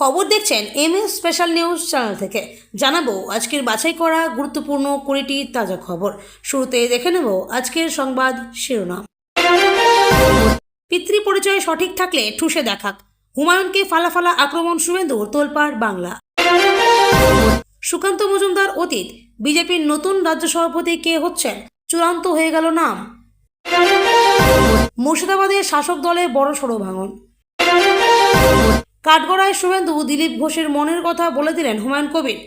খবর দেখছেন M S special news channel থেকে। জানাব আজকের বাছাই করা গুরুত্বপূর্ণ কুড়িটি তাজা খবর। শুরুতে দেখে নেব আজকের সংবাদ শিরোনাম। পিতৃ পরিচয় সঠিক থাকলে ঠুসে দেখাক। হুমায়ুনকে ফালাফালা আক্রমণ শুভেন্দুর তোলপাড় বাংলা। সুকান্ত মজুমদার অতীত, বিজেপির নতুন রাজ্য সভাপতি কে হচ্ছেন? চূড়ান্ত হয়ে গেল নাম। মুর্শিদাবাদের শাসক দলে বড় সড়ো ভাঙন। কাঠগড়ায় শুভেন্দু দিলীপ ঘোষের মনের কথা বলে দিলেন হুমায়ুন কবির।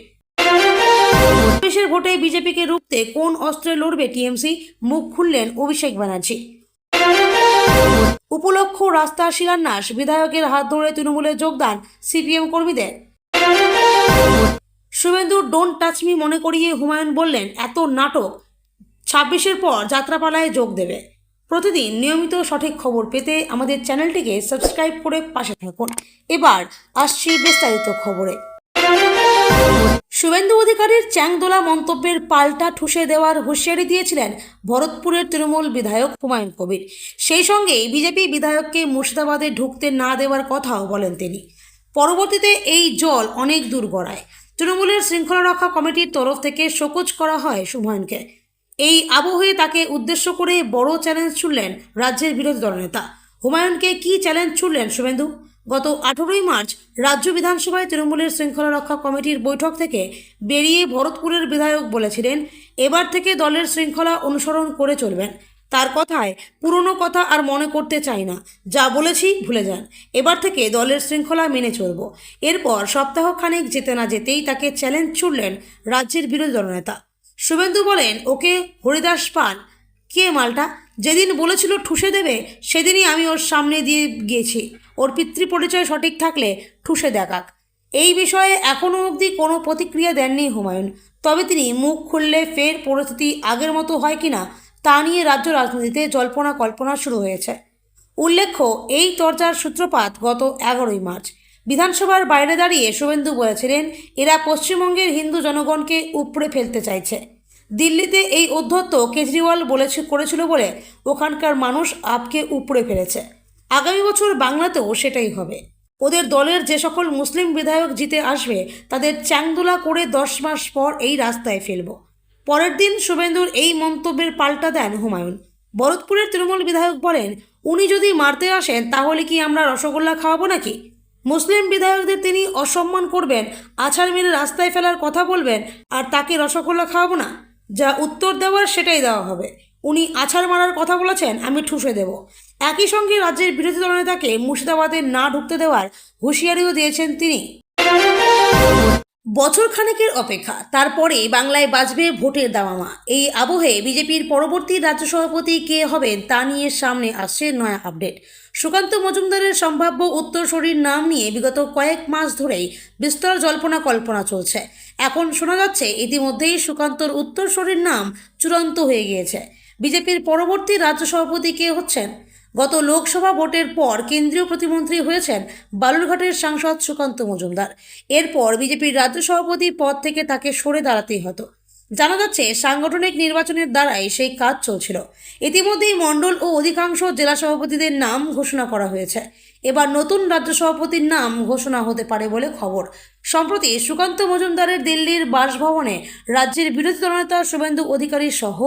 দেশের ভোটে বিজেপিকে রুখতে কোন অস্ত্রে লড়বে টিএমসি, মুখ খুললেন অভিষেক ব্যানার্জি। উপলক্ষ রাস্তার শিলান্যাস, বিধায়কের হাত ধরে তৃণমূলে যোগদান সিপিএম কর্মীদের। শুভেন্দু ডোন্ট টাচ মি মনে করিয়ে হুমায়ুন বললেন, এত নাটক। ছাব্বিশের পর যাত্রাপালায় যোগ দেবে। প্রতিদিন নিয়মিত সঠিক খবর পেতে আমাদের চ্যানেলটিকে সাবস্ক্রাইব করে পাশে থাকুন। এবার আসছি বিস্তারিত খবরে। শুভেন্দু অধিকারীর চ্যাংদোলা মন্তব্যের পাল্টা ঠুসে দেওয়ার হুঁশিয়ারি দিয়েছিলেন ভরতপুরের তৃণমূল বিধায়ক হুমায়ুন কবির। সেই সঙ্গে বিজেপি বিধায়ককে মুর্শিদাবাদে ঢুকতে না দেওয়ার কথাও বলেন তিনি। পরবর্তীতে এই জল অনেক দূর গড়ায়। তৃণমূলের শৃঙ্খলা রক্ষা কমিটির তরফ থেকে শোকজ করা হয় হুমায়ুনকে এই আবহে তাকে উদ্দেশ্য করে বড় চ্যালেঞ্জ ছুড়লেন রাজ্যের বিরোধী দলনেতা। হুমায়ুনকে কি চ্যালেঞ্জ ছুড়লেন শুভেন্দু? গত আঠেরোই মার্চ রাজ্য বিধানসভায় তৃণমূলের শৃঙ্খলা রক্ষা কমিটির বৈঠক থেকে বেরিয়ে ভরতপুরের বিধায়ক বলেছিলেন, এবার থেকে দলের শৃঙ্খলা অনুসরণ করে চলবেন। তার কথায় পুরনো কথা আর মনে করতে চাই না। যা বলেছি ভুলে যান। এবার থেকে দলের শৃঙ্খলা মেনে চলব। এরপর সপ্তাহখানেক যেতে না যেতেই তাকে চ্যালেঞ্জ ছুড়লেন রাজ্যের বিরোধী দলনেতা। শুভেন্দু বলেন, ওকে হরিদাস পান। কে মালটা? যেদিন বলেছিল ঠুসে দেবে, সেদিনই আমি ওর সামনে দিয়ে গিয়েছি ওর পিতৃ পরিচয় সঠিক থাকলে ঠুসে দেখাক। এই বিষয়ে এখনও অবধি কোনো প্রতিক্রিয়া দেননি হুমায়ুন। তবে তিনি মুখ খুললে ফের পরিস্থিতি আগের মতো হয় কিনা, তা নিয়ে রাজ্য রাজনীতিতে জল্পনা কল্পনা শুরু হয়েছে। উল্লেখ্য, এই চর্চার সূত্রপাত গত এগারোই মার্চ। বিধানসভার বাইরে দাঁড়িয়ে শুভেন্দু বলেছিলেন, এরা পশ্চিমবঙ্গের হিন্দু জনগণকে উপড়ে ফেলতে চাইছে। দিল্লিতে এই অধ্যত্ত কেজরিওয়াল বলেছে, করেছিল বলে ওখানকার মানুষ আপকে উপড়ে ফেলেছে। আগামী বছর বাংলাতেও সেটাই হবে। ওদের দলের যে সকল মুসলিম বিধায়ক জিতে আসবে, তাদের চ্যাংদোলা করে দশ মাস পর এই রাস্তায় ফেলব। পরের দিন শুভেন্দুর এই মন্তব্যের পাল্টা দেন হুমায়ুন। ভরতপুরের তৃণমূল বিধায়ক বলেন, উনি যদি মারতে আসেন, তাহলে কি আমরা রসগোল্লা খাওয়াবো নাকি? মুসলিম বিধায়কদের তিনি অসম্মান করবেন, আছাড় মেরে রাস্তায় ফেলার কথা বলবেন, আর তাকে রসগোল্লা খাওয়াবো না। যা উত্তর দেওয়ার সেটাই দেওয়া হবে। উনি আছাড় মারার কথা বলেছেন, আমি ঠুসে দেব। একই সঙ্গে রাজ্যের বিরোধী দলনেতাকে মুর্শিদাবাদে না ঢুকতে দেওয়ার হুঁশিয়ারিও দিয়েছেন তিনি। বছর খানেকের অপেক্ষা, তারপরে বাংলায় বাজবে ভোটের দামামা এই আবহে বিজেপির পরবর্তী রাজ্য সভাপতি কে হবেন তা নিয়ে সামনে আসছে নয়া আপডেট। সুকান্ত মজুমদারের সম্ভাব্য উত্তরসূরির নাম নিয়ে বিগত কয়েক মাস ধরেই বিস্তর জল্পনা কল্পনা চলছে। এখন শোনা যাচ্ছে ইতিমধ্যেই সুকান্তর উত্তরসূরির নাম চূড়ান্ত হয়ে গিয়েছে। বিজেপির পরবর্তী রাজ্য সভাপতি কে হচ্ছেন? গত লোকসভা ভোটের পর কেন্দ্রীয় প্রতিমন্ত্রী হয়েছেন বালুরঘাটের সাংসদ সুকান্ত মজুমদার। এরপর বিজেপির রাজ্য সভাপতি পদ থেকে তাকে সরে দাঁড়াতেই হতো। জানা যাচ্ছে, সাংগঠনিক নির্বাচনের দ্বারাই সেই কাজ চলছিল। ইতিমধ্যেই মণ্ডল ও অধিকাংশ জেলা সভাপতিদের নাম ঘোষণা করা হয়েছে। এবার নতুন রাজ্য সভাপতির নাম ঘোষণা হতে পারে বলে খবর। সম্প্রতি সুকান্ত মজুমদারের দিল্লির বাসভবনে রাজ্যের বিরোধী দলনেতা শুভেন্দু অধিকারী সহ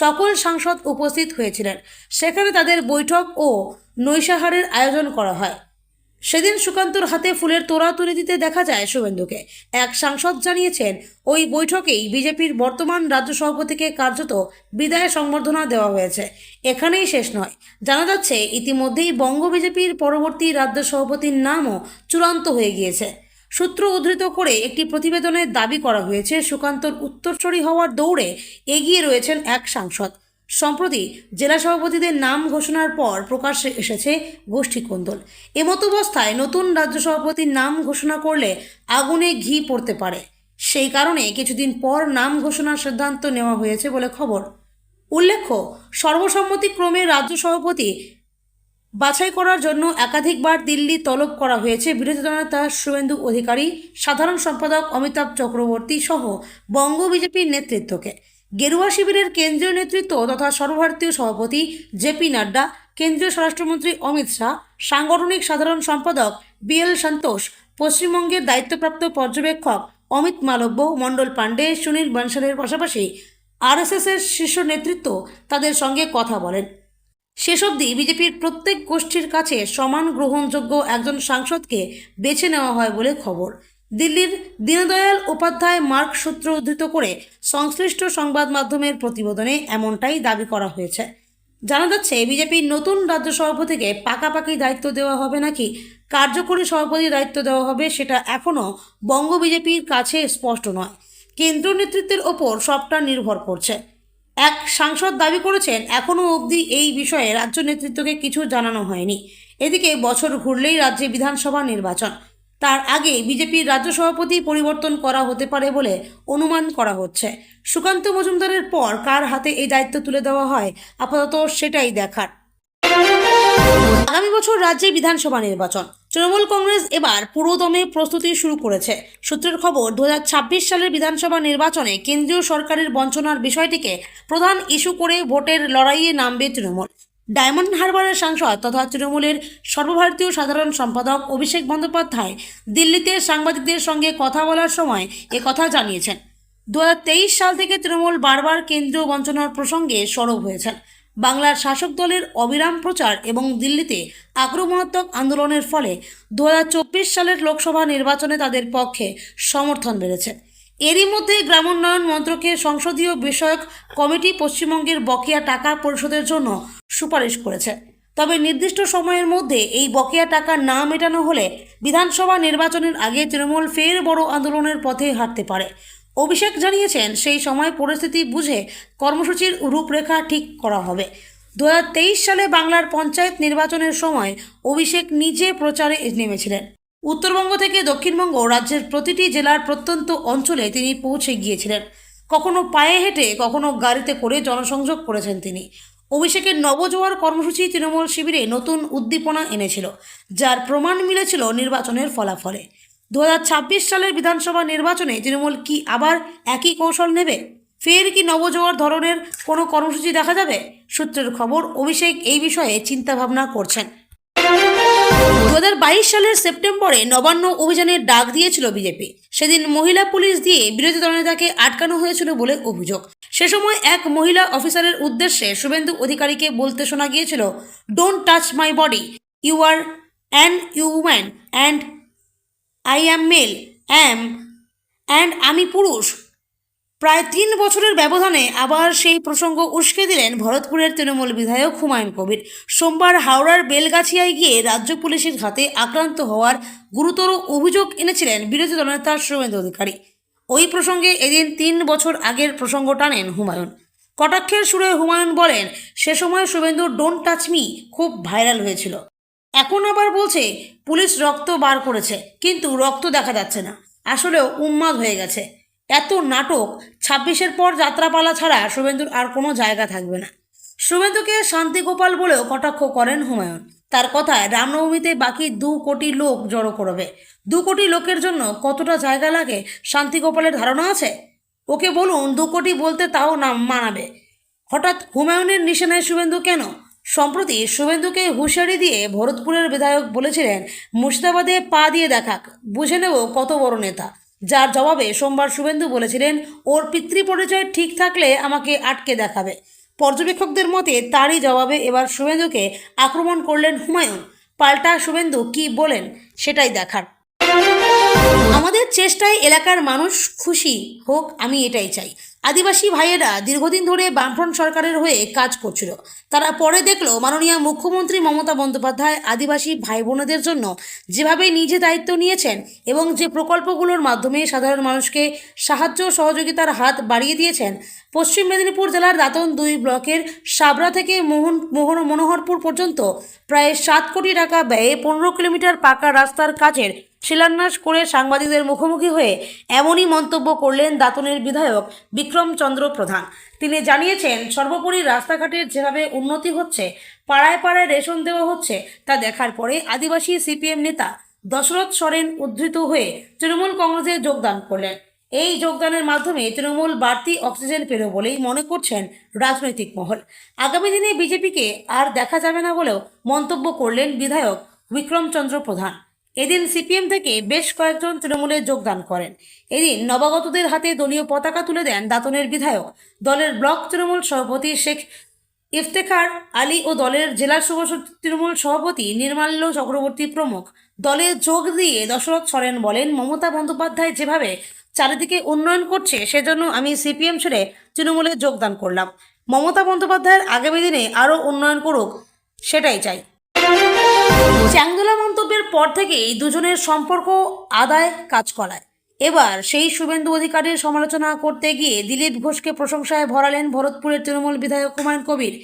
সকল সাংসদ উপস্থিত হয়েছিলেন। সেখানে তাদের বৈঠক ও নৈশাহারের আয়োজন করা হয়। সেদিন সুকান্তর হাতে ফুলের তোড়া তুলে দিতে দেখা যায় শুভেন্দুকে। এক সাংসদ জানিয়েছেন, ওই বৈঠকেই বিজেপির বর্তমান রাজ্য সভাপতিকে কার্যত বিদায় সংবর্ধনা দেওয়া হয়েছে। এখানেই শেষ নয়। জানা যাচ্ছে, ইতিমধ্যেই বঙ্গ বিজেপির পরবর্তী রাজ্য সভাপতির নামও চূড়ান্ত হয়ে গিয়েছে। সূত্র উদ্ধৃত করে একটি প্রতিবেদনে দাবি করা হয়েছে, সুকান্তর উত্তরসূরি হওয়ার দৌড়ে এগিয়ে রয়েছেন এক সাংসদ। সম্প্রতি জেলা সভাপতিদের নাম ঘোষণার পর প্রকাশ্যে এসেছে গোষ্ঠী কোন্দল। এমতাবস্থায় নতুন রাজ্য সভাপতির নাম ঘোষণা করলে আগুনে ঘি পড়তে পারে। সেই কারণে কিছুদিন পর নাম ঘোষণার সিদ্ধান্ত নেওয়া হয়েছে বলে খবর। উল্লেখ্য, সর্বসম্মতিক্রমে রাজ্য সভাপতি বাছাই করার জন্য একাধিকবার দিল্লি তলব করা হয়েছে। বিরোধী দলনেতা শুভেন্দু অধিকারী, সাধারণ সম্পাদক অমিতাভ চক্রবর্তী সহ বঙ্গ বিজেপির নেতৃত্বকে। গেরুয়া শিবিরের কেন্দ্রীয় নেতৃত্ব তথা সর্বভারতীয় সভাপতি জেপি নাড্ডা, কেন্দ্রীয় স্বরাষ্ট্রমন্ত্রী অমিত শাহ, সাংগঠনিক সাধারণ সম্পাদক বি এল সন্তোষ, পশ্চিমবঙ্গের দায়িত্বপ্রাপ্ত পর্যবেক্ষক অমিত মালব্য, মণ্ডল পাণ্ডে, সুনীল বনসালের পাশাপাশি আরএসএসের শীর্ষ নেতৃত্ব তাদের সঙ্গে কথা বলেন। শেষ অবধি বিজেপির প্রত্যেক গোষ্ঠীর কাছে সমান গ্রহণযোগ্য একজন সাংসদকে বেছে নেওয়া হয় বলে খবর। দিল্লির দীনদয়াল উপাধ্যায় মার্ক সূত্র উদ্ধৃত করে সংশ্লিষ্ট সংবাদ মাধ্যমের প্রতিবেদনে এমনটাই দাবি করা হয়েছে। জানা যাচ্ছে, বিজেপির নতুন রাজ্য সভাপতিকে পাকাপাকি দায়িত্ব দেওয়া হবে নাকি, কার্যকরী সভাপতির দায়িত্ব দেওয়া হবে সেটা এখনও বঙ্গ বিজেপির কাছে স্পষ্ট নয়। কেন্দ্রীয় নেতৃত্বের ওপর সবটা নির্ভর করছে। এক সাংসদ দাবি করেছেন এখনও অবধি এই বিষয়ে রাজ্য নেতৃত্বকে কিছু জানানো হয়নি। এদিকে বছর ঘুরলেই রাজ্যে বিধানসভা নির্বাচন। তার আগে বিজেপির রাজ্য সভাপতি পরিবর্তন করা হতে পারে বলে অনুমান করা হচ্ছে। সুকান্ত মজুমদারের পর কার হাতে এই দায়িত্ব তুলে দেওয়া হয়, আপাতত সেটাই দেখার। আগামী বছর রাজ্যে বিধানসভা নির্বাচন। তৃণমূল কংগ্রেস এবার পুরোদমে প্রস্তুতি শুরু করেছে। সূত্রের খবর, দু হাজার ছাব্বিশ সালের বিধানসভা নির্বাচনে কেন্দ্রীয় সরকারের বঞ্চনার বিষয়টিকে প্রধান ইস্যু করে ভোটের লড়াইয়ে নামবে তৃণমূল। ডায়মন্ড হারবারের সাংসদ তথা তৃণমূলের সর্বভারতীয় সাধারণ সম্পাদক অভিষেক বন্দ্যোপাধ্যায় দিল্লিতে সাংবাদিকদের সঙ্গে কথা বলার সময় কথা জানিয়েছেন। দু হাজার তেইশ সাল থেকে তৃণমূল বারবার কেন্দ্রীয় বঞ্চনার প্রসঙ্গে সরব হয়েছেন। বাংলার শাসক দলের অবিরাম প্রচার এবং দিল্লিতে আক্রমণাত্মক আন্দোলনের ফলে দু হাজার চব্বিশ সালের লোকসভা নির্বাচনে তাদের পক্ষে সমর্থন বেড়েছে। এরই মধ্যে গ্রামোন্নয়ন মন্ত্রকের সংসদীয় বিষয়ক কমিটি পশ্চিমবঙ্গের বকেয়া টাকা পরিশোধের জন্য সুপারিশ করেছে। তবে নির্দিষ্ট সময়ের মধ্যে এই বকেয়া টাকা না মেটানো হলে বিধানসভা নির্বাচনের আগে তৃণমূল ফের বড় আন্দোলনের পথে হাঁটতে পারে। অভিষেক জানিয়েছেন, সেই সময় পরিস্থিতি বুঝে কর্মসূচির রূপরেখা ঠিক করা হবে। দু হাজার তেইশ সালে বাংলার পঞ্চায়েত নির্বাচনের সময় অভিষেক নিজে প্রচারে নেমেছিলেন। উত্তরবঙ্গ থেকে দক্ষিণবঙ্গ রাজ্যের প্রতিটি জেলার প্রত্যন্ত অঞ্চলে তিনি পৌঁছে গিয়েছিলেন। কখনো পায়ে হেঁটে, কখনো গাড়িতে করে জনসংযোগ করেছেন তিনি। অভিষেকের নবজোয়ার কর্মসূচি তৃণমূল শিবিরে নতুন উদ্দীপনা এনেছিল, যার প্রমাণ মিলেছিল নির্বাচনের ফলাফলে। দু হাজার ছাব্বিশ সালের বিধানসভা নির্বাচনে তৃণমূল কি আবার একই কৌশল নেবে? ফের কি নবজোয়ার ধরনের কোনো কর্মসূচি দেখা যাবে? সূত্রের খবর, অভিষেক এই বিষয়ে চিন্তাভাবনা করছেন। দু হাজার বাইশ সালের সেপ্টেম্বরে নবান্ন অভিযানের ডাক দিয়েছিল বিজেপি। সেদিন মহিলা পুলিশ দিয়ে বিরোধী দলনেতাকে আটকানো হয়েছিল বলে অভিযোগ। সে সময় এক মহিলা অফিসারের উদ্দেশ্যে শুভেন্দু অধিকারীকে বলতে শোনা গিয়েছিল don't touch my body you are an human and I am male am and আমি পুরুষ। প্রায় তিন বছরের ব্যবধানে আবার সেই প্রসঙ্গ উস্কে দিলেন ভরতপুরের তৃণমূল বিধায়ক হুমায়ুন কবির। সোমবার হাওড়ার বেলগাছিয়ায় গিয়ে রাজ্য পুলিশের হাতে আক্রান্ত হওয়ার গুরুতর অভিযোগ এনেছিলেন বিরোধী দলনেতা শুভেন্দু অধিকারী। ওই প্রসঙ্গে এদিন তিন বছর আগের প্রসঙ্গ টানেন হুমায়ুন। কটাক্ষের সুরে হুমায়ুন বলেন, সে সময় শুভেন্দু ডোন্ট টাচ মি খুব ভাইরাল হয়েছিল। এখন আবার বলছে, পুলিশ রক্ত বার করেছে, কিন্তু রক্ত দেখা যাচ্ছে না। আসলেও উন্মাদ হয়ে গেছে। এত নাটক, ছাব্বিশের পর যাত্রাপালা ছাড়া শুভেন্দুর আর কোনো জায়গা থাকবে না। শুভেন্দুকে শান্তিগোপাল বলেও কটাক্ষ করেন হুমায়ুন। তার কথায় রামনবমীতে বাকি দু কোটি লোক জড়ো করবে। দু কোটি লোকের জন্য কতটা জায়গা লাগে শান্তিগোপালের ধারণা আছে? ওকে বলুন, দু কোটি বলতে তাও নাম মানাবে। হঠাৎ হুমায়ুনের নিশানায় শুভেন্দু কেন? সম্প্রতি শুভেন্দুকে হুঁশিয়ারি দিয়ে ভরতপুরের বিধায়ক বলেছিলেন, মুর্শিদাবাদে পা দিয়ে দেখাক, বুঝে নেব কত বড় নেতা। যার জবাবে সোমবার শুভেন্দু বলেছিলেন, ওর পিতৃ পরিচয় ঠিক থাকলে আমাকে আটকে দেখাবে। পর্যবেক্ষকদের মতে তারই জবাবে এবার শুভেন্দুকে আক্রমণ করলেন হুমায়ুন। পাল্টা শুভেন্দু কি বলেন সেটাই দেখার। আমাদের চেষ্টায় এলাকার মানুষ খুশি, হোক আমি এটাই চাই। আদিবাসী ভাইয়েরা দীর্ঘদিন ধরে বামফ্রন্ট সরকারের হয়ে কাজ করছিল। তারা পরে দেখল মাননীয় মুখ্যমন্ত্রী মমতা বন্দ্যোপাধ্যায় আদিবাসী ভাই বোনেদের জন্য যেভাবে নিজে দায়িত্ব নিয়েছেন এবং যে প্রকল্পগুলোর মাধ্যমে সাধারণ মানুষকে সাহায্য সহযোগিতার হাত বাড়িয়ে দিয়েছেন পশ্চিম মেদিনীপুর জেলার দাতন দুই ব্লকের সাবরা থেকে মোহন মোহন মনোহরপুর পর্যন্ত প্রায় সাত কোটি টাকা ব্যয়ে পনেরো কিলোমিটার পাকা রাস্তার কাজের শিলান্যাস করে সাংবাদিকদের মুখোমুখি হয়ে এমনই মন্তব্য করলেন দাতনের বিধায়ক বিক্রমচন্দ্র প্রধান। তিনি জানিয়েছেন, সর্বোপরি রাস্তাঘাটের যেভাবে উন্নতি হচ্ছে, পাড়ায় পাড়ায় রেশন দেওয়া হচ্ছে, তা দেখার পরে আদিবাসী সিপিএম নেতা দশরথ সরেন উদ্ধৃত হয়ে তৃণমূল কংগ্রেসে যোগদান করলেন। এই যোগদানের মাধ্যমে তৃণমূল বাড়তি অক্সিজেন পেল বলেই মনে করছেন রাজনৈতিক মহল। আগামী দিনে বিজেপিকে আর দেখা যাবে না বলেও মন্তব্য করলেন বিধায়ক বিক্রমচন্দ্র প্রধান। এদিন সিপিএম থেকে বেশ কয়েকজন তৃণমূলে যোগদান করেন। এদিন নবাগতদের হাতে দলীয় পতাকা তুলে দেন দাতনের বিধায়ক। দলের ব্লক তৃণমূল সভাপতি শেখ ইফতেখার আলী ও দলের জেলা যুব তৃণমূল সভাপতি নির্মাল্য চক্রবর্তী প্রমুখ। দলে যোগ দিয়ে দশরথ সরেন বলেন, মমতা বন্দ্যোপাধ্যায় যেভাবে চারিদিকে উন্নয়ন করছে, সেজন্য আমি সিপিএম ছেড়ে তৃণমূলে যোগদান করলাম। মমতা বন্দ্যোপাধ্যায়ের আগামী দিনে আরও উন্নয়ন করুক, সেটাই চাই। চ্যাংদোলা মন্তব্যের পর থেকেই দুজনের সম্পর্ক আদায় কাজ করায় এবার সেই শুভেন্দু অধিকারীর সমালোচনা করতে গিয়ে দিলীপ ঘোষকে প্রশংসায় ভরালেন ভরতপুরের তৃণমূল বিধায়ক হুমায়ুন কবির।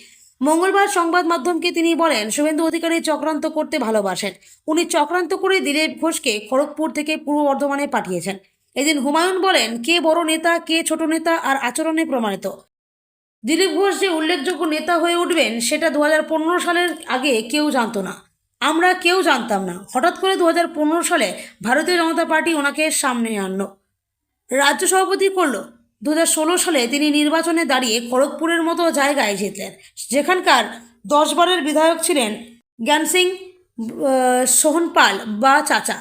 মঙ্গলবার সংবাদ মাধ্যমকে তিনি বলেন, শুভেন্দু অধিকারী চক্রান্ত করতে ভালোবাসেন। উনি চক্রান্ত করে দিলীপ ঘোষকে খড়গপুর থেকে পূর্ব বর্ধমানে পাঠিয়েছেন। এদিন হুমায়ুন বলেন, কে বড় নেতা, কে ছোট নেতা আর আচরণে প্রমাণিত। দিলীপ ঘোষ যে উল্লেখযোগ্য নেতা হয়ে উঠবেন, সেটা দু হাজার পনেরো সালের আগে কেউ জানতো না। আমরা কেউ জানতাম না। হঠাৎ করে দু হাজার পনেরো সালে ভারতীয় জনতা পার্টি ওনাকে সামনে আনলো। রাজ্য সভাপতি করল। দু হাজার ষোলো সালে তিনি নির্বাচনে দাঁড়িয়ে খড়গপুরের মতো জায়গায় জিতলেন, যেখানকার দশ বারের বিধায়ক ছিলেন জ্ঞান সিং সোহন পাল বা চাচা।